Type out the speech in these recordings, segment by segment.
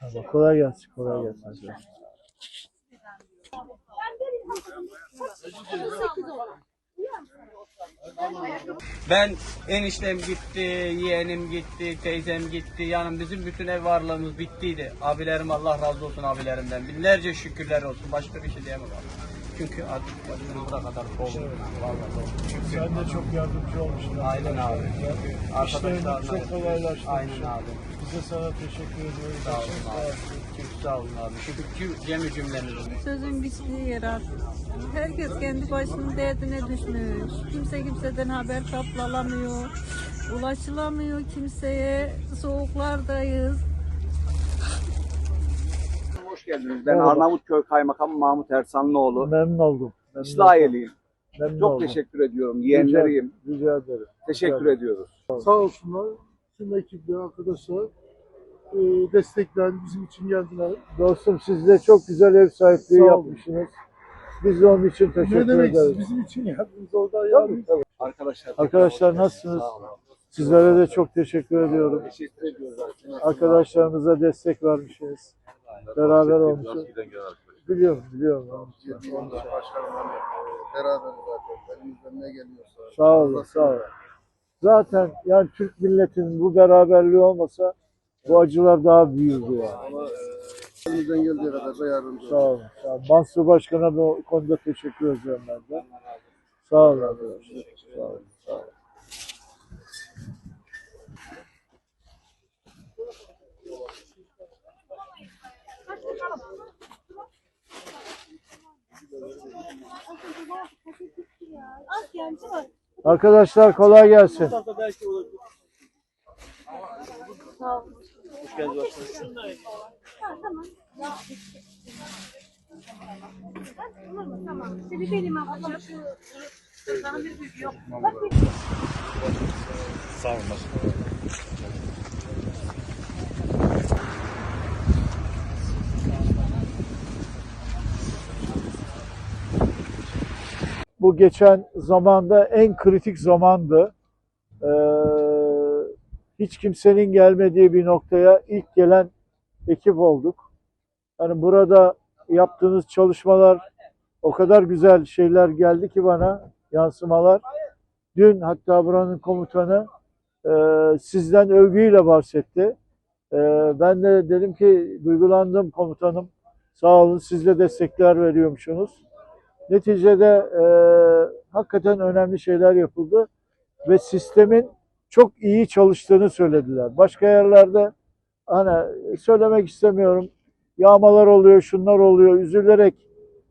Hadi kolay gelsin, kolay gelsin. Ben eniştem gitti, yeğenim gitti, teyzem gitti. Yani bizim bütün ev varlığımız bittiydi. Abilerim Allah razı olsun abilerimden. Binlerce şükürler olsun. Başka bir şey diyemem abi. Çünkü artık başımız bura kadar oldu. Vallahi. Çünkü Sen de çok yardımcı olmuşsun. Aynen abi. İşlerini arkadaşlarla çok kolaylaştırmışsın. Aynen abi. Bize sana teşekkür ediyoruz. Sağ olun abi. Çok sağ olun abi. Çünkü cemi cümlemizin. Sözün bittiği yer artık. Herkes kendi başının derdine düşmüş. Kimse kimseden haber kaplalamıyor. Ulaşılamıyor kimseye. Soğuklardayız. Hoş geldiniz. Ben Merhaba. Arnavutköy Kaymakamı Mahmut Ersanlıoğlu. Memnun oldum. Memnun İslahiye'liyim. oldum. Memnun Çok oldum. teşekkür ediyorum. Yeğenleriyim. Rica ederim. Teşekkür Rica ederim. ediyoruz. Sağ olsunlar. Tüm ekiple arkadaşlar e, bizim için geldiler. Dostum siz de çok güzel ev sahipliği Sağ olun. yapmışsınız. Biz de onun için teşekkür ne demek ederiz. siz bizim için yaptınız orada yani. tabii. Arkadaşlar. Arkadaşlar nasılsınız? Sizlere de çok teşekkür ediyorum. Teşekkür ediyoruz. Arkadaşlarımıza destek vermişsiniz. Beraber olmuşuz. Biliyorum, biliyorum. Başkanım hani beraber zaten. Elimizden ne geliyorsa. Sağ olun, sağ olun. Zaten yani Türk milletinin bu beraberliği olmasa bu acılar daha büyürdü yani. Ama e, elimizden geldiği kadar da yardımcı Sağ olun. Sağ olun. Mansur Başkan'a bu konuda teşekkür ediyorum ben de. Sağ olun arkadaşlar. Sağ olun. Arkadaşlar kolay gelsin. Tamam. Seni benim ablacığım. Yok. Bak bu geçen zamanda en kritik zamandı. Ee, hiç kimsenin gelmediği bir noktaya ilk gelen ekip olduk. Yani burada yaptığınız çalışmalar o kadar güzel şeyler geldi ki bana yansımalar. Dün hatta buranın komutanı e, sizden övgüyle bahsetti. E, ben de dedim ki duygulandım komutanım. Sağ olun siz de destekler veriyormuşsunuz. Neticede e, hakikaten önemli şeyler yapıldı ve sistemin çok iyi çalıştığını söylediler. Başka yerlerde hani söylemek istemiyorum yağmalar oluyor, şunlar oluyor, üzülerek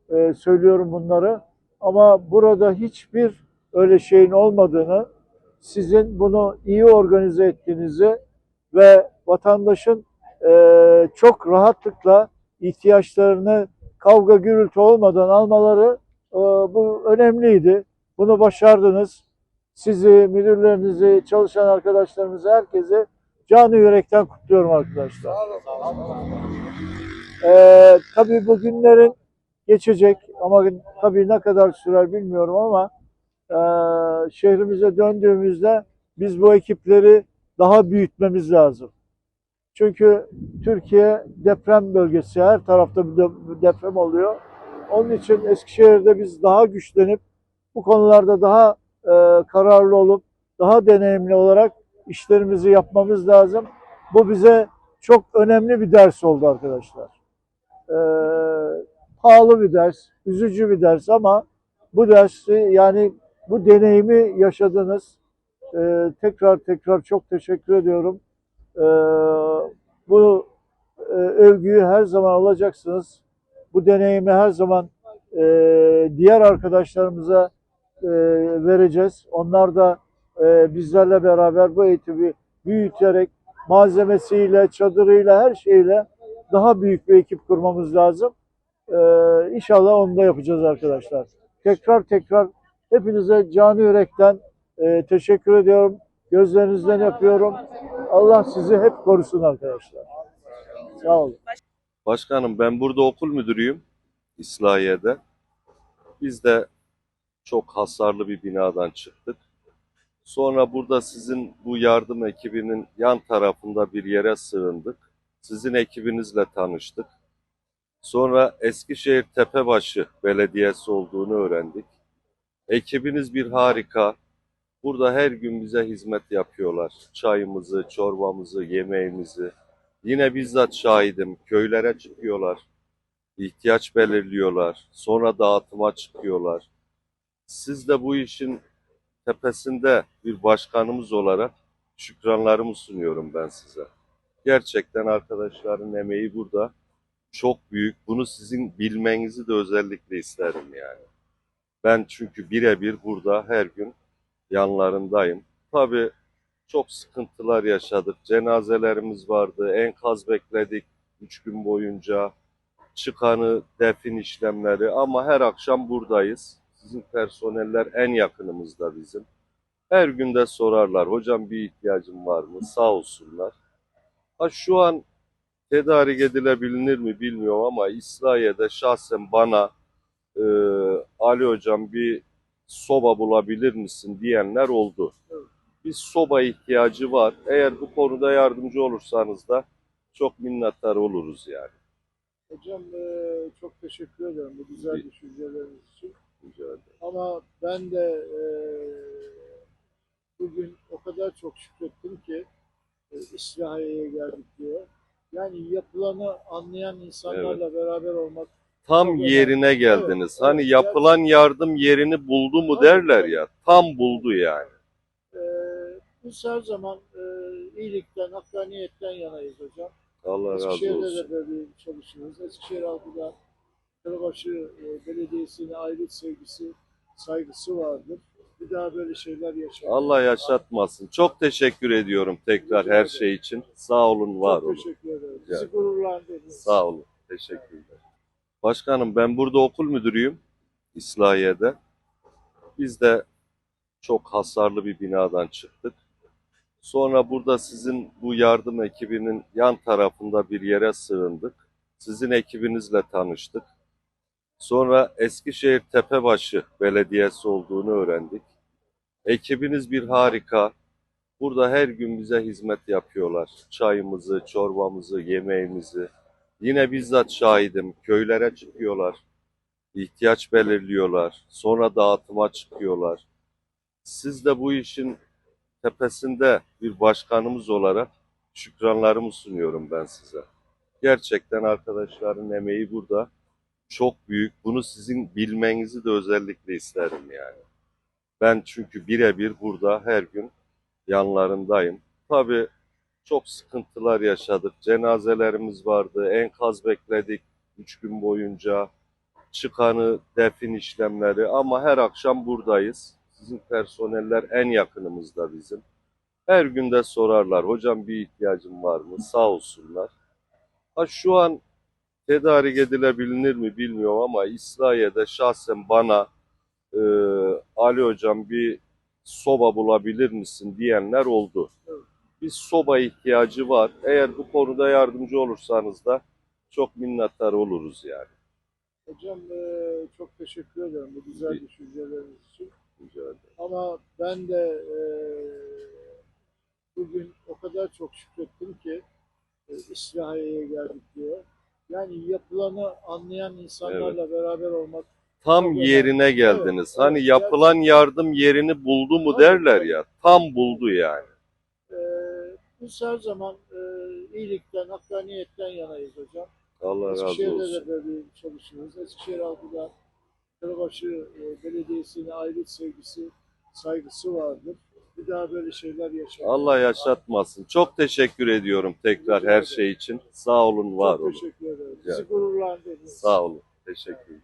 e, söylüyorum bunları. Ama burada hiçbir öyle şeyin olmadığını, sizin bunu iyi organize ettiğinizi ve vatandaşın e, çok rahatlıkla ihtiyaçlarını kavga gürültü olmadan almaları bu önemliydi. Bunu başardınız. Sizi, müdürlerinizi, çalışan arkadaşlarımızı, herkese canı yürekten kutluyorum arkadaşlar. Ee, tabii bu günlerin geçecek ama tabii ne kadar sürer bilmiyorum ama e, şehrimize döndüğümüzde biz bu ekipleri daha büyütmemiz lazım. Çünkü Türkiye deprem bölgesi, her tarafta bir de- deprem oluyor. Onun için Eskişehir'de biz daha güçlenip bu konularda daha e, kararlı olup daha deneyimli olarak işlerimizi yapmamız lazım. Bu bize çok önemli bir ders oldu arkadaşlar. E, pahalı bir ders, üzücü bir ders ama bu dersi yani bu deneyimi yaşadınız. E, tekrar tekrar çok teşekkür ediyorum. E, bu e, övgüyü her zaman alacaksınız. Bu deneyimi her zaman e, diğer arkadaşlarımıza e, vereceğiz. Onlar da e, bizlerle beraber bu eğitimi büyüterek malzemesiyle, çadırıyla, her şeyle daha büyük bir ekip kurmamız lazım. E, inşallah onu da yapacağız arkadaşlar. Tekrar tekrar hepinize canı yürekten e, teşekkür ediyorum. Gözlerinizden öpüyorum. Allah sizi hep korusun arkadaşlar. Sağ olun. Başkanım ben burada okul müdürüyüm İslahiye'de. Biz de çok hasarlı bir binadan çıktık. Sonra burada sizin bu yardım ekibinin yan tarafında bir yere sığındık. Sizin ekibinizle tanıştık. Sonra Eskişehir Tepebaşı Belediyesi olduğunu öğrendik. Ekibiniz bir harika. Burada her gün bize hizmet yapıyorlar. Çayımızı, çorbamızı, yemeğimizi. Yine bizzat şahidim. Köylere çıkıyorlar. ihtiyaç belirliyorlar. Sonra dağıtıma çıkıyorlar. Siz de bu işin tepesinde bir başkanımız olarak şükranlarımı sunuyorum ben size. Gerçekten arkadaşların emeği burada çok büyük. Bunu sizin bilmenizi de özellikle isterim yani. Ben çünkü birebir burada her gün yanlarındayım. Tabii çok sıkıntılar yaşadık. Cenazelerimiz vardı. Enkaz bekledik üç gün boyunca. Çıkanı, defin işlemleri ama her akşam buradayız. Sizin personeller en yakınımızda bizim. Her günde sorarlar. Hocam bir ihtiyacım var mı? Sağ olsunlar. Ha şu an tedarik edilebilir mi bilmiyorum ama İslahiye'de şahsen bana e, Ali hocam bir soba bulabilir misin diyenler oldu. Bir soba ihtiyacı var. Eğer bu konuda yardımcı olursanız da çok minnettar oluruz yani. Hocam eee, çok teşekkür ederim bu güzel düşünceleriniz için. Rica ederim. Ama ben de eee, bugün o kadar çok şükrettim ki e, İslahiye'ye geldik diye. Yani yapılanı anlayan insanlarla beraber olmak Tam yerine geldiniz. Evet, hani evet. yapılan yardım yerini buldu mu derler ya. Tam buldu yani. Biz her zaman eee, iyilikten, hakkaniyetten yanayız hocam. Allah razı Eskişehir'de olsun. de böyle çalışıyoruz. Eskişehir halkı da Karabaşı e, Belediyesi'ne ayrı sevgisi, saygısı vardır. Bir daha böyle şeyler yaşamayalım. Allah yaşatmasın. Çok teşekkür ediyorum tekrar her şey için. Sağ olun, var Çok olun. teşekkür ederim. Rica Bizi gururlandırdınız. Sağ olun. Teşekkürler. Başkanım ben burada okul müdürüyüm. İslahiye'de. Biz de çok hasarlı bir binadan çıktık. Sonra burada sizin bu yardım ekibinin yan tarafında bir yere sığındık. Sizin ekibinizle tanıştık. Sonra Eskişehir Tepebaşı Belediyesi olduğunu öğrendik. Ekibiniz bir harika. Burada her gün bize hizmet yapıyorlar. Çayımızı, çorbamızı, yemeğimizi. Yine bizzat şahidim. Köylere çıkıyorlar. ihtiyaç belirliyorlar. Sonra dağıtıma çıkıyorlar. Siz de bu işin tepesinde bir başkanımız olarak şükranlarımı sunuyorum ben size. Gerçekten arkadaşların emeği burada çok büyük. Bunu sizin bilmenizi de özellikle isterim yani. Ben çünkü birebir burada her gün yanlarındayım. Tabii çok sıkıntılar yaşadık. Cenazelerimiz vardı. Enkaz bekledik üç gün boyunca. Çıkanı, defin işlemleri ama her akşam buradayız. Sizin personeller en yakınımızda bizim. Her günde sorarlar. Hocam bir ihtiyacım var mı? Sağ olsunlar. Ha şu an tedarik edilebilir mi bilmiyorum ama İslahiye'de şahsen bana e, Ali hocam bir soba bulabilir misin diyenler oldu. Bir soba ihtiyacı var. Eğer bu konuda yardımcı olursanız da çok minnettar oluruz yani. Hocam eee, çok teşekkür ederim bu güzel düşünceleriniz için. Ederim. Ama ben de eee, bugün o kadar çok şükrettim ki e, İslahiye'ye geldik diye. Yani yapılanı anlayan insanlarla beraber olmak Tam Çok önemli. yerine geldiniz. Evet, hani evet. yapılan yardım yerini buldu mu Tabii, derler tabii. ya. Tam buldu yani. eee, biz her zaman eee, iyilikten, hakkaniyetten yanayız hocam. Allah razı Eskişehir'de olsun. de böyle çalışıyoruz. Eskişehir halkı da Karabaşı e, Belediyesi'ne ayrı sevgisi, saygısı vardır. Bir daha böyle şeyler yaşamayalım. Allah yaşatmasın. Çok teşekkür ediyorum tekrar her şey için. Sağ olun, var Çok olun. teşekkür ederim. Bizi gururlandırdınız. Sağ olun. Teşekkürler.